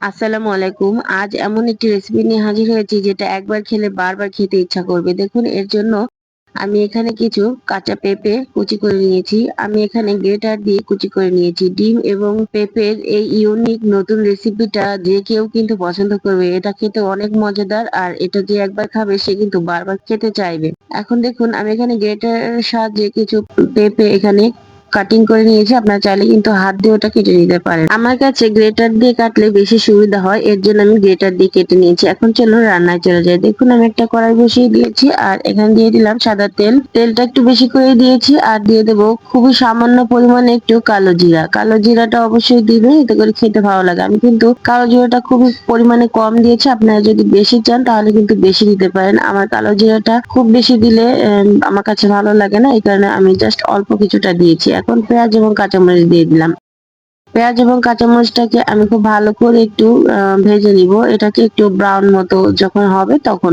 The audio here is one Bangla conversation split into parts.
আসসালামু আলাইকুম। আজ এমন একটি রেসিপি নিয়ে হাজির হয়েছি যেটা একবার খেলে বারবার খেতে ইচ্ছা করবে। দেখুন, এর জন্য আমি এখানে কিছু কাঁচা পেঁপে কুচি করে নিয়েছি। আমি এখানে গ্রেটার দিয়ে কুচি করে নিয়েছি। ডিম এবং পেঁপের এই ইউনিক নতুন রেসিপিটা যে কেউ কিন্তু পছন্দ করবে। এটা খেতে অনেক মজাদার আর এটা যে একবার খাবে, সে কিন্তু বারবার খেতে চাইবে। এখন দেখুন, আমি এখানে গ্রেটারের সাহায্যে কিছু পেঁপে এখানে কাটিং করে নিয়েছি, আপনারা চাইলে কিন্তু হাত দিয়ে ওটা কেটে নিতে পারেন। আমার কাছে গ্রেটার দিয়ে কাটলে বেশি সুবিধা হয়, এর জন্য আমি গ্রেটার দিয়ে কেটে নিয়েছি। এখন চলো রান্নায় চলে যাই। দেখুন, আমি একটা কড়াই বসিয়ে দিয়েছি, আর এখানে দিয়ে দিলাম সাদা তেল। তেলটা একটু বেশি করে দিয়েছি, আর দিয়ে দেবো খুবই সামান্য পরিমাণে একটু কালো জিরা। কালো জিরাটা অবশ্যই দিবে এতে করে খেতে ভালো লাগে। আমি কিন্তু কালো জিরাটা খুবই পরিমাণে কম দিয়েছি, আপনারা যদি বেশি চান তাহলে কিন্তু বেশি দিতে পারেন। আমার কালো জিরাটা খুব বেশি দিলে আমার কাছে ভালো লাগে না, এই কারণে আমি জাস্ট অল্প কিছুটা দিয়েছি। এখন পেঁয়াজ এবং কাঁচামরিচ দিয়ে দিলাম। পেঁয়াজ এবং কাঁচামরিচটাকে আমি খুব ভালো করে একটু ভেজে নিব। এটাকে একটু ব্রাউন মতো যখন হবে তখন।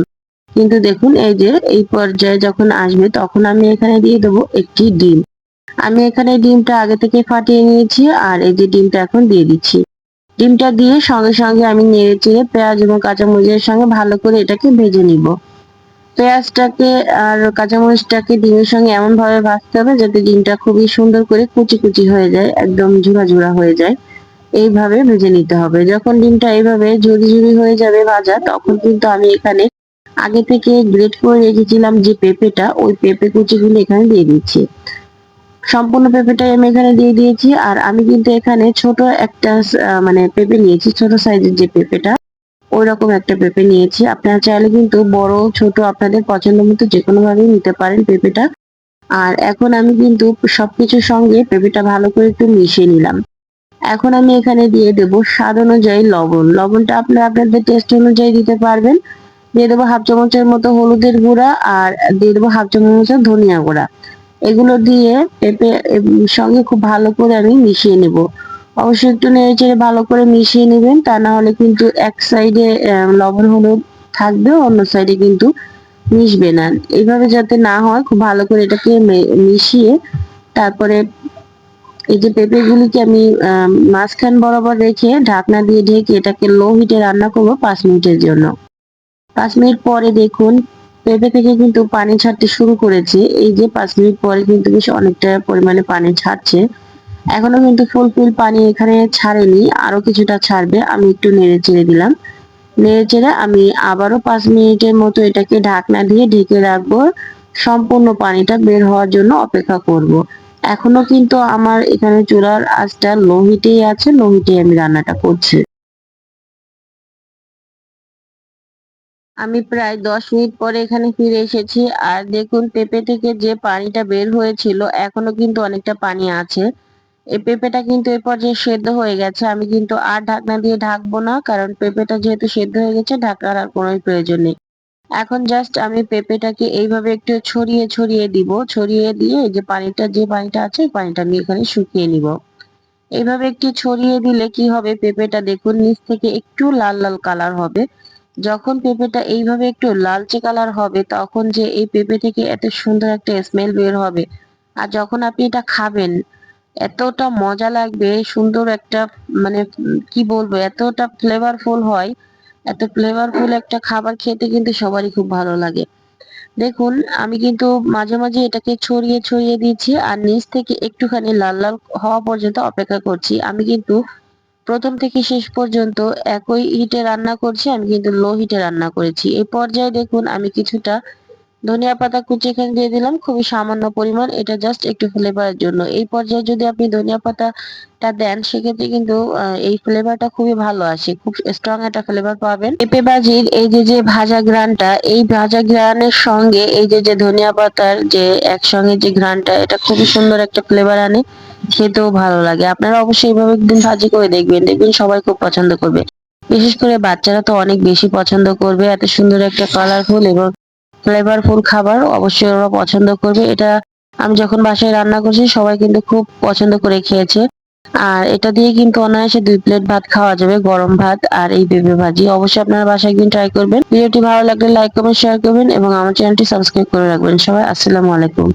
কিন্তু দেখুন, এই যে, এই পর্যায়ে যখন আসবে তখন আমি এখানে দিয়ে দেবো একটি ডিম। আমি এখানে ডিমটা আগে থেকে ফাটিয়ে নিয়েছি আর এই যে ডিমটা এখন দিয়ে দিচ্ছি। ডিমটা দিয়ে সঙ্গে সঙ্গে আমি নেড়ে চেড়ে পেঁয়াজ এবং কাঁচামরিচের সঙ্গে ভালো করে এটাকে ভেজে নিব। পেঁয়াজটাকে আর কাঁচামরিচটাকে ডিমের সঙ্গে এমন ভাবে ভাজতে হবে যাতে ডিমটা খুবই সুন্দর করে কুচি কুচি হয়ে যায়, একদম ঝুরা ঝুরা হয়ে যায়। এইভাবে ভেজে নিতে হবে। যখন ডিমটা এইভাবে ঝুরি ঝুরি হয়ে যাবে ভাজা, তখন কিন্তু আমি এখানে আগে থেকে গ্রেট করে রেখেছিলাম যে পেঁপেটা, ওই পেঁপে কুচিগুলো এখানে দিয়ে দিচ্ছি। সম্পূর্ণ পেঁপেটাই আমি এখানে দিয়ে দিয়েছি। আর আমি কিন্তু এখানে ছোট একটা মানে পেঁপে নিয়েছি, ছোট সাইজের যে পেঁপেটা। ওই রকম একটা পেঁপে নিয়েছি। আপনারা চাইলে কিন্তু বড়, ছোট আপনাদের পছন্দ মতো যে ভাবেই নিতে পারেন পেঁপেটা। আর এখন আমি কিন্তু সবকিছুর সঙ্গে পেঁপেটা ভালো করে একটু মিশিয়ে নিলাম। এখন আমি এখানে দিয়ে দেব স্বাদ অনুযায়ী লবণ। লবণটা আপনারা আপনাদের টেস্ট অনুযায়ী দিতে পারবেন। দিয়ে দেবো হাফ চামচের মতো হলুদের গুঁড়া আর দিয়ে দেবো হাফ চামচের ধনিয়া গুঁড়া। এগুলো দিয়ে পেঁপে সঙ্গে খুব ভালো করে আমি মিশিয়ে নেব। অবশ্যই একটু নেড়ে চেড়ে ভালো করে মিশিয়ে নেবেন, তা না হলে কিন্তু এক সাইডে লবণ হলুদ থাকবে, অন্য সাইডে কিন্তু মিশবে না। এইভাবে যাতে না হয়, খুব ভালো করে এটাকে মিশিয়ে তারপরে এই যে পেঁপে গুলিকে আমি মাঝখান বরাবর রেখে ঢাকনা দিয়ে ঢেকে এটাকে লো হিটে রান্না করব পাঁচ মিনিটের জন্য। পাঁচ মিনিট পরে দেখুন, পেঁপে থেকে কিন্তু পানি ছাড়তে শুরু করেছে। এই যে পাঁচ মিনিট পরে কিন্তু বেশ অনেকটা পরিমাণে পানি ছাড়ছে। এখনও কিন্তু ফুল ফুল পানি এখানে ছাড়েনি, আরও কিছুটা ছাড়বে, আমি একটু নেড়ে চেড়ে দিলাম। নেড়ে চেড়ে আমি আবারও পাঁচ মিনিটের মতো এটাকে ঢাকনা দিয়ে ঢেকে রাখব, সম্পূর্ণ পানিটা বের হওয়ার জন্য অপেক্ষা করব। এখনও কিন্তু আমার এখানে চুলার আঁচটা লোহিতেই আছে, লোহিতেই আমি রান্নাটা করছি। আমি প্রায় দশ মিনিট পরে এখানে ফিরে এসেছি, আর দেখুন, পেঁপে থেকে যে পানিটা বের হয়েছিল, এখনও কিন্তু অনেকটা পানি আছে। এই পেঁপেটা কিন্তু এ পর্যায়ে সেদ্ধ হয়ে গেছে। আমি কিন্তু আর ঢাকনা দিয়ে ঢাকবো না, কারণ পেঁপেটা যেহেতু সেদ্ধ হয়ে গেছে, ঢাকার আর কোনো প্রয়োজন নেই। এখন জাস্ট আমি পেঁপেটাকে এইভাবে একটু ছড়িয়ে ছড়িয়ে দিব। ছড়িয়ে দিয়ে যে পানিটা যে পানিটা আছে, ওই পানিটা আমি এখানে শুকিয়ে নিব। এইভাবে একটু ছড়িয়ে দিলে কি হবে পেঁপেটা দেখুন, নিচ থেকে একটু লাল লাল কালার হবে। যখন পেঁপেটা এইভাবে একটু লালচে কালার হবে, তখন যে এই পেঁপে থেকে এত সুন্দর একটা স্মেল বের হবে। আর যখন আপনি এটা খাবেন এতটা মজা লাগবে, সুন্দর একটা মানে কি বলব, এতটা ফ্লেভারফুল হয়, এত ফ্লেভারফুল একটা খাবার খেতে কিন্তু সবারই খুব ভালো লাগে। দেখুন, আমি কিন্তু মাঝে মাঝে এটাকে ছড়িয়ে ছড়িয়ে দিচ্ছি আর নিচ থেকে একটুখানি লাল লাল হওয়া পর্যন্ত অপেক্ষা করছি। আমি কিন্তু প্রথম থেকে শেষ পর্যন্ত একই হিটে রান্না করছি, আমি কিন্তু লো হিটে রান্না করেছি। এই পর্যায়ে দেখুন, আমি কিছুটা ধনিয়া পাতা কুচি এখানে দিয়ে দিলাম, খুবই সামান্য পরিমাণ, এটা জাস্ট একটু ফ্লেভারের জন্য। এই পর্যায়ে যদি আপনি ধনিয়া পাতাটা দেন, সেক্ষেত্রে কিন্তু এই ফ্লেভারটা খুবই ভালো আসে, খুব স্ট্রং একটা ফ্লেভার পাবেন। পেঁপে ভাজির এই যে যে ভাজা গ্রানটা এই ভাজা গ্রানের সঙ্গে এই যে যে ধনিয়া পাতার যে একসঙ্গে যে গ্রানটা এটা খুবই সুন্দর একটা ফ্লেভার আনে, খেতেও ভালো লাগে। আপনারা অবশ্যই এইভাবে একদিন ভাজি করে দেখবেন দেখবেন সবাই খুব পছন্দ করবে। বিশেষ করে বাচ্চারা তো অনেক বেশি পছন্দ করবে, এত সুন্দর একটা কালারফুল এবং ফ্লেভারফুল খাবার অবশ্যই ওরা পছন্দ করবে। এটা আমি যখন বাসায় রান্না করছি, সবাই কিন্তু খুব পছন্দ করে খেয়েছে। আর এটা দিয়ে কিন্তু অনায়াসে দুই প্লেট ভাত খাওয়া যাবে, গরম ভাত আর এই বেবি ভাজি। অবশ্যই আপনারা বাসায় একদিন ট্রাই করবেন। ভিডিওটি ভালো লাগলে লাইক কমেন্ট শেয়ার করবেন এবং আমার চ্যানেলটি সাবস্ক্রাইব করে রাখবেন সবাই। আসসালামু আলাইকুম।